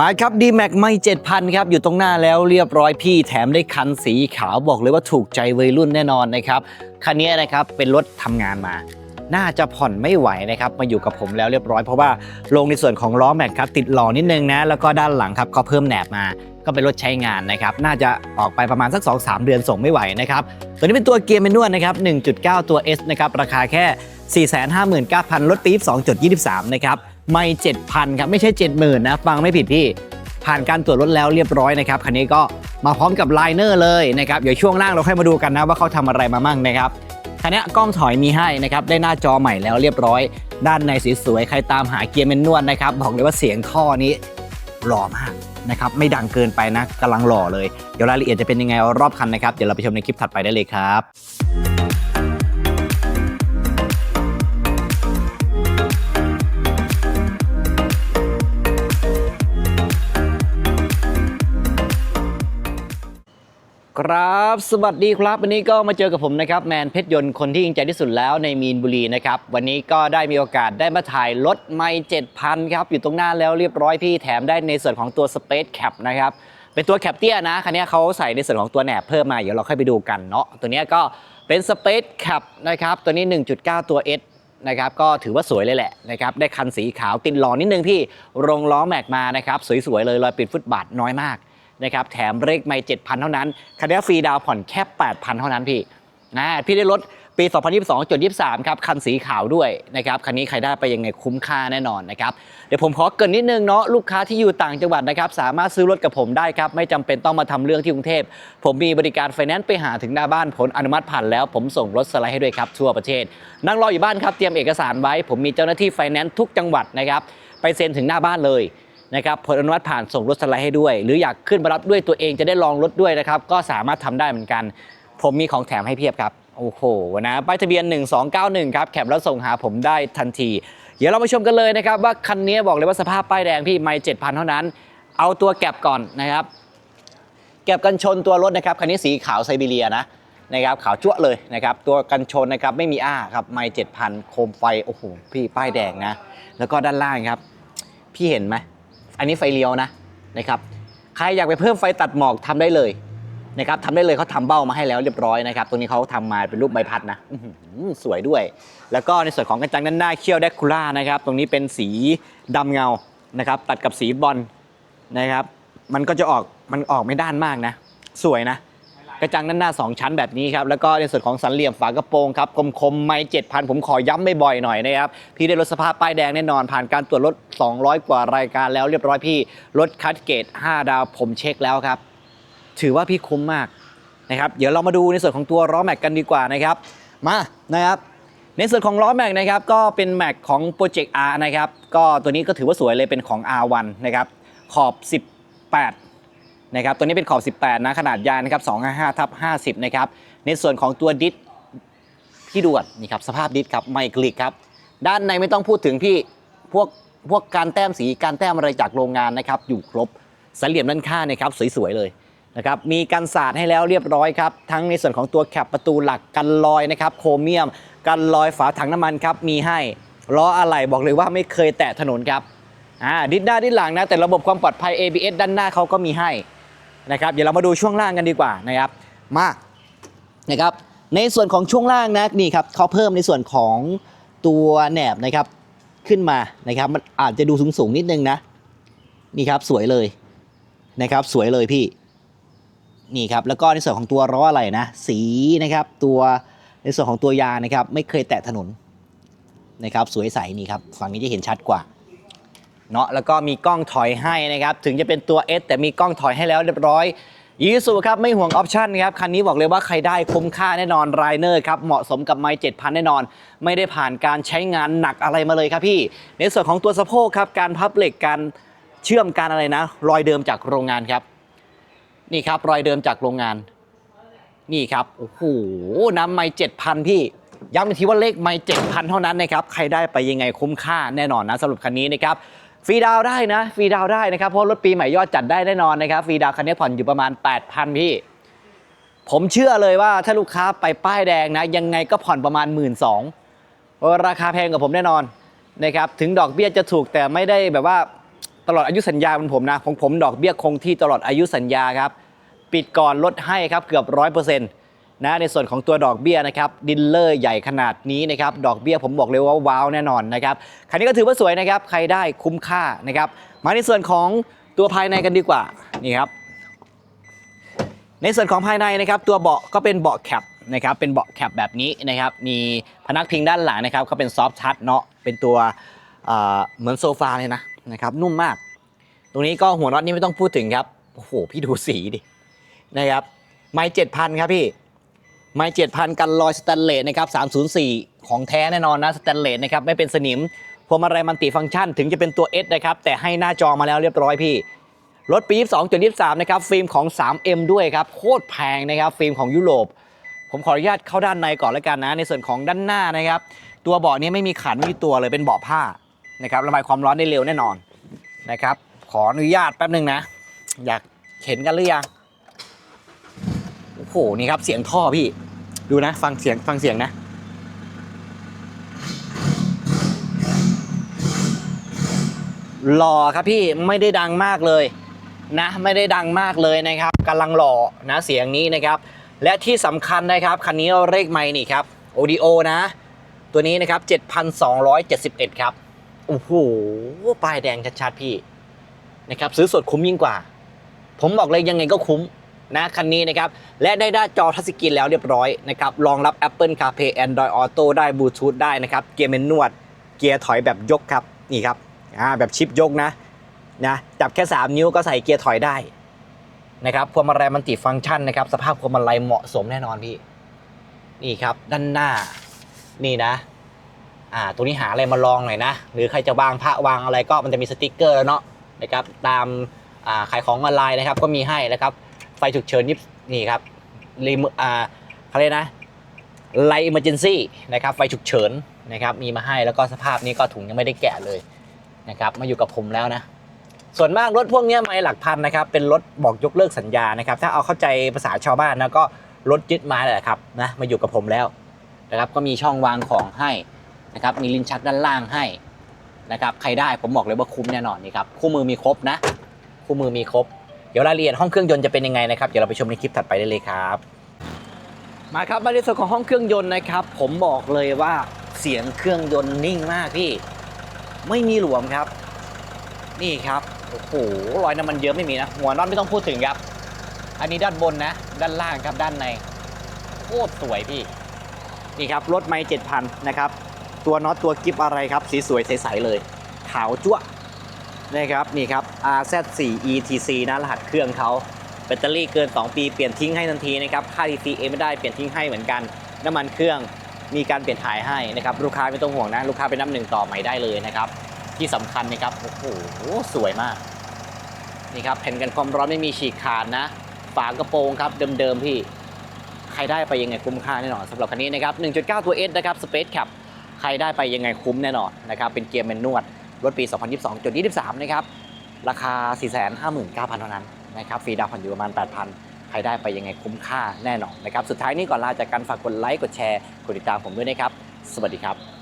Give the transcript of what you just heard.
มาครับ d m a x ไม่ 7,000 ครับ อยู่ตรงหน้าแล้วเรียบร้อยพี่แถมได้คันสีขาวบอกเลยว่าถูกใจวัยรุ่นแน่นอนนะครับ คันนี้นะครับเป็นรถทำงานมาน่าจะผ่อนไม่ไหวนะครับมาอยู่กับผมแล้วเรียบร้อยเพราะว่าลงในส่วนของล้อแม็กครับติดหล่อนิดนึงนะแล้วก็ด้านหลังครับก็เพิ่มแหนบมา ก็เป็นรถใช้งานนะครับน่าจะออกไปประมาณสัก 2-3 เดือนส่งไม่ไหวนะครับตัวนี้เป็นตัวเกียร์เมนวลนะครับ1.9 ตัว S นะครับราคาแค่ 459,000รถปี๊บ2.23 นะครับ ไม่7,000ครับไม่ใช่ 70,000นะฟังไม่ผิดพี่ผ่านการตรวจรถแล้วเรียบร้อยนะครับคันนี้ก็มาพร้อมกับไลเนอร์เลยนะครับเดี๋ยวช่วงล่างเราค่อยมาดูกันนะว่าเขาทำอะไรมามั่งนะครับคันนี้กล้องถอยมีให้นะครับได้หน้าจอใหม่แล้วเรียบร้อย ด้านในสวยๆใครตามหาเกียร์เมนนวลนะครับบอกเลยว่าเสียงท่อนี้หล่อมากนะครับไม่ดังเกินไปนะกำลังหล่อเลย เดี๋ยวรายละเอียดจะเป็นยังไงรอบคันนะครับ เดี๋ยวเราไปชมในคลิปถัดไปได้เลยครับ ครับ สวัสดีครับ วันนี้ก็มาเจอกับผมนะครับ แมนเพชรยนต์คนที่ยิงใจที่สุดแล้วในมีนบุรีนะครับ วันนี้ก็ได้มีโอกาสได้มาถ่ายรถไม่7,000 ครับ อยู่ตรงหน้าแล้วเรียบร้อยพี่แถมได้ในส่วนของตัว Space Cap นะครับ เป็นตัวแคปเตี้ยนะคันนี้เขาใส่ในส่วนของตัวแหนบเพิ่มมา เดี๋ยวเราค่อยไปดูกันเนาะตัวนี้ก็เป็น Space Cap นะครับ ตัวนี้ 1.9 ตัว S นะครับก็ถือว่าสวยเลยแหละนะครับได้คันสีขาวติดหล่อนิดนึงพี่รงล้อแม็กมานะครับสวยๆเลยรอยปิดฟุตบาทน้อยมาก นะครับแถมเลขไม่7,000 เท่านั้นคันนี้ฟรีดาวผ่อนแค่ 8,000 เท่านั้นพี่นะพี่ได้รถปี 2022.23 ครับ คันสีขาวด้วยนะครับ คันนี้ใครได้ไปยังไงคุ้มค่าแน่นอนนะครับ เดี๋ยวผมขอเกินนิดนึงเนาะลูกค้าที่อยู่ต่างจังหวัดนะครับ สามารถซื้อรถกับผมได้ครับ ไม่จำเป็นต้องมาทำเรื่องที่กรุงเทพ ผมมีบริการไฟแนนซ์ไปหาถึงหน้าบ้านผลอนุมัติผ่านแล้ว ผมส่งรถสไลด์ให้ด้วยครับ ทั่วประเทศ นั่งรออยู่บ้านครับ เตรียมเอกสารไว้ ผมมีเจ้าหน้าที่ไฟแนนซ์ทุกจังหวัดนะครับ ไปเซ็นถึงหน้าบ้านเลย นะครับผลอนุมัติผ่านส่งรถสไลด์ให้ด้วย หรืออยากขึ้นมารับด้วยตัวเองจะได้ลองรถด้วยนะครับ ก็สามารถทำได้เหมือนกัน ผมมีของแถมให้เพียบครับ โอ้โหนะป้ายทะเบียน 1291 ครับแคปแล้วส่งหาผมได้ทันที เดี๋ยวเรามาชมกันเลยนะครับ ว่าคันนี้บอกเลยว่าสภาพป้ายแดงพี่ไม่7,000เท่านั้น เอาตัวแก็บก่อนนะครับแก็บกันชนตัวรถนะครับคันนี้สีขาวไซบีเรียนะนะครับขาวจั่วเลยนะครับตัวกันชนนะครับไม่มีอ้าครับไม่7,000โคมไฟโอ้โหพี่ป้ายแดงนะ แล้วก็ด้านล่างครับ พี่เห็นไหม อันนี้ไฟเลี้ยวนะนะครับใครอยากไปเพิ่มไฟตัดหมอกทำได้เลยนะครับทำได้เลยเขาทำเบ้ามาให้แล้วเรียบร้อยนะครับตรงนี้เขาทำมาเป็นรูปใบพัดนะสวยด้วย แล้วก็ในส่วนของกระจังด้านหน้าเคี่ยวแดคูล่านะครับตรงนี้เป็นสีดำเงานะครับตัดกับสีบอลนะครับมันก็จะออกมันออกไม่ด้านมากนะ สวยนะ กระจังด้านหน้า 2 ชั้นแบบนี้ครับแล้วก็ในส่วนของสันเหลี่ยมฝากระโปรงครับคมๆไม่เจ็ดพันผมขอย้ำบ่อยๆหน่อยนะครับพี่ได้รถสภาพป้ายแดงแน่นอนผ่านการตรวจรถ 200 กว่ารายการแล้วเรียบร้อยพี่รถคัดเกรด5 ดาวผมเช็คแล้วครับ ถือว่าพี่คุ้มมากนะครับเดี๋ยวเรามาดูในส่วนของตัวล้อแม็กกันดีกว่านะครับมานะครับในส่วนของล้อแม็กนะครับก็เป็นแม็กของ Project R นะครับก็ตัวนี้ก็ถือว่าสวยเลยเป็นของ R1 นะครับขอบ 18 นะครับตัวนี้เป็นขอบ 18 นะ ขนาดยางนะครับ 255ทับ50 นะครับ ในส่วนของตัวดิสพี่ดูก่อนนี่ครับสภาพดิสครับไมกลิกครับ ด้านในไม่ต้องพูดถึงพี่พวกพวกการแต้มสีการแต้มอะไรจากโรงงานนะครับ อยู่ครบสเหลี่ยมด้านข้างนะครับสวยๆเลยนะครับมีกันสาดให้แล้วเรียบร้อยครับ ทั้งในส่วนของตัวแคปประตูหลักกันรอยนะครับ โครเมียม กันรอยฝาถังน้ำมันครับ มีให้ล้ออะไหล่บอกเลยว่าไม่เคยแตะถนนครับอ่าดิสหน้าดิสหลังนะ แต่ระบบความปลอดภัย ABS ด้านหน้าเขาก็มีให้ นะครับเดี๋ยวเรามาดูช่วงล่างกันดีกว่านะครับมานะครับในส่วนของช่วงล่างนะนี่ครับเขาเพิ่มในส่วนของตัวแหนบนะครับขึ้นมานะครับมันอาจจะดูสูงๆนิดนึงนะนี่ครับสวยเลยนะครับสวยเลยพี่นี่ครับแล้วก็ในส่วนของตัวล้ออะไรนะ สีนะครับตัวในส่วนของตัวยางนะครับไม่เคยแตะถนนนะครับสวยใสนี่ครับฝั่งนี้จะเห็นชัดกว่า เนาะแล้วก็มีกล้องถอยให้นะครับถึงจะเป็นตัว S แต่มีกล้องถอยให้แล้วเรียบร้อยยีสุครับไม่ห่วงออปชั่นครับคันนี้บอกเลยว่าใครได้คุ้มค่าแน่นอนไรเนอร์ครับเหมาะสมกับไมล์7,000 แน่นอน ไม่ได้ผ่านการใช้งานหนักอะไรมาเลยครับพี่ ในส่วนของตัวสะโพกครับการพับเหล็กการเชื่อมการอะไรนะ รอยเดิมจากโรงงานครับ นี่ครับรอยเดิมจากโรงงาน นี่ครับโอ้โหน้ำไมล์7,000 พี่ย้ำอีกทีว่าเลขไมล์7,000 เท่านั้นนะครับใครได้ไปยังไงคุ้มค่าแน่นอนนะสำหรับคันนี้นะครับ ฟรีดาวได้นะฟรีดาวได้นะครับเพราะรถปีใหม่ยอดจัดได้แน่นอนนะครับฟรีดาวคันนี้ผ่อนอยู่ประมาณ 8,000 พี่ ผมเชื่อเลยว่าถ้าลูกค้าไปป้ายแดงนะยังไงก็ผ่อนประมาณ 1 2ื่นราคาแพงกว่าผมแน่นอนนะครับถึงดอกเบี้ยจะถูกแต่ไม่ได้แบบว่าตลอดอายุสัญญาเป็นผมนะของผมดอกเบี้ยคงที่ตลอดอายุสัญญาครับปิดก่อนลดให้ครับเกือบร้อยเปอร์เซ็นต์ นะในส่วนของตัวดอกเบี้ยนะครับดิลเลอร์ใหญ่ขนาดนี้นะครับดอกเบี้ยผมบอกเลยว่าว้าวแน่นอนนะครับคันนี้ก็ถือว่าสวยนะครับใครได้คุ้มค่านะครับมาในส่วนของตัวภายในกันดีกว่านี่ครับในส่วนของภายในนะครับตัวเบาะก็เป็นเบาะแคปนะครับเป็นเบาะแคปแบบนี้นะครับมีพนักพิงด้านหลังนะครับก็เป็นซอฟท์ทัชเนาะเป็นตัวเเหมือนโซฟาเลยนะนะครับนุ่มมาก ตรงนี้ก็หัวน็อตนี่ไม่ต้องพูดถึงครับโอ้โหพี่ดูสีดินะครับไม้เจ็ดพันครับพี่ ไม้เจ็ดพันกันรอยสแตนเลสนะครับ 304 ของแท้แน่นอนนะสแตนเลสนะครับ ไม่เป็นสนิมพวงมาลัยมันติฟังก์ชัน ถึงจะเป็นตัว S นะครับ แต่ให้หน้าจอมาแล้วเรียบร้อยพี่ รถปี 22.23 นะครับ ฟิล์มของ 3M ด้วยครับ โคตรแพงนะครับ ฟิล์มของยุโรป ผมขออนุญาตเข้าด้านในก่อนแล้วกันนะ ในส่วนของด้านหน้านะครับ ตัวเบาะนี้ไม่มีขันไม่มีตัวเลยเป็นเบาะผ้านะครับระบายความร้อนได้เร็วแน่นอนนะครับขออนุญาตแป๊บหนึ่งนะ อยากเห็นกันหรือยังโอ้โหนี่ครับเสียงท่อพี่ ดูนะ ฟังเสียงฟังเสียงนะ หล่อครับพี่ไม่ได้ดังมากเลยนะ ไม่ได้ดังมากเลยนะครับกำลังหล่อนะเสียงนี้นะครับ และที่สำคัญนะครับคันนี้เลขไมค์นี่ครับโอดิโอนะ ตัวนี้นะครับ 7,271 ครับโอ้โหป้ายแดงชัดๆพี่นะครับ ซื้อสดคุ้มยิ่งกว่า ผมบอกเลยยังไงก็คุ้ม นะคันนี้นะครับ และได้หน้าจอทัชสกรีนแล้วเรียบร้อยนะครับ รองรับ Apple CarPlay Android Auto ได้บลูทูธได้นะครับ เกียร์เมนนวด เกียร์ถอยแบบยกครับ นี่ครับอ่าแบบชิปยกนะนะจับแค่ 3 นิ้วก็ใส่เกียร์ถอยได้นะครับพวงมาลัยมันติฟังก์ชันนะครับ สภาพพวงมาลัยเหมาะสมแน่นอนพี่ นี่ครับด้านหน้านี่นะอ่าตัวนี้หาอะไรมาลองหน่อยนะ หรือใครจะวางพระวางอะไรก็มันจะมีสติกเกอร์แล้วเนาะนะครับ ตามอ่าขายของออนไลน์นะครับก็มีให้นะครับ ไฟฉุกเฉินยิบนี่ครับรีมอ่าเขาเรียกนะไลท์อิมเมอร์เจนซี่นะครับไฟฉุกเฉินนะครับมีมาให้แล้วก็สภาพนี้ก็ถุงยังไม่ได้แกะเลยนะครับมาอยู่กับผมแล้วนะ ส่วนมากรถพวกนี้ไม่หลักพันนะครับ เป็นรถบอกยกเลิกสัญญานะครับ ถ้าเอาเข้าใจภาษาชาวบ้านนะก็รถยึดมาแหละครับนะมาอยู่กับผมแล้วนะครับก็มีช่องวางของให้นะครับมีลิ้นชักด้านล่างให้นะครับใครได้ผมบอกเลยว่าคุ้มแน่นอนนี่ครับคู่มือมีครบนะ คู่มือมีครบ เดี๋ยวรายละเอียดห้องเครื่องยนต์จะเป็นยังไงนะครับเดี๋ยวเราไปชมในคลิปถัดไปได้เลยครับ มาครับมาในส่วนของห้องเครื่องยนต์นะครับผมบอกเลยว่าเสียงเครื่องยนต์นิ่งมากพี่ ไม่มีหลวมครับ นี่ครับโอ้โหรอยน้ำมันเยอะไม่มีนะ หัวน็อตไม่ต้องพูดถึงครับ อันนี้ด้านบนนะ ด้านล่างครับด้านในโคตรสวยพี่ นี่ครับรถไม่เจ็ดพันนะครับ ตัวน็อตตัวกิฟอะไรครับ สีสวยใสๆเลย ขาวจั่ว นะครับนี่ครับ RZ4 ETC นะรหัสเครื่องเขาแบตเตอรี่เกิน 2 ปีเปลี่ยนทิ้งให้ทันทีนะครับค่า TCA ไม่ได้เปลี่ยนทิ้งให้เหมือนกัน น้ำมันเครื่องมีการเปลี่ยนถ่ายให้นะครับลูกค้าไม่ต้องห่วงนะลูกค้าเป็นน้ำหนึ่งต่อใหม่ได้เลยนะครับที่สำคัญนะครับโอ้โหสวยมากนี่ครับแผ่นกันความร้อนไม่มีฉีกขาดนะฝากระโปรงครับเดิมๆพี่ใครได้ไปยังไงคุ้มค่าแน่นอนสำหรับคันนี้นะครับ 1.9 ตัว S นะครับ Space Cap ใครได้ไปยังไงคุ้มแน่นอนนะครับเป็นเกียร์แมนนวด รถปี 2022.23 นะครับ ราคา 459,000 เท่านั้นนะครับฟรีดาวน์ผ่อนอยู่ประมาณ 8,000 ใครได้ไปยังไงคุ้มค่าแน่นอนนะครับ สุดท้ายนี้ก่อนลาจากการฝากกดไลค์ กดแชร์ กดติดตามผมด้วยนะครับ สวัสดีครับ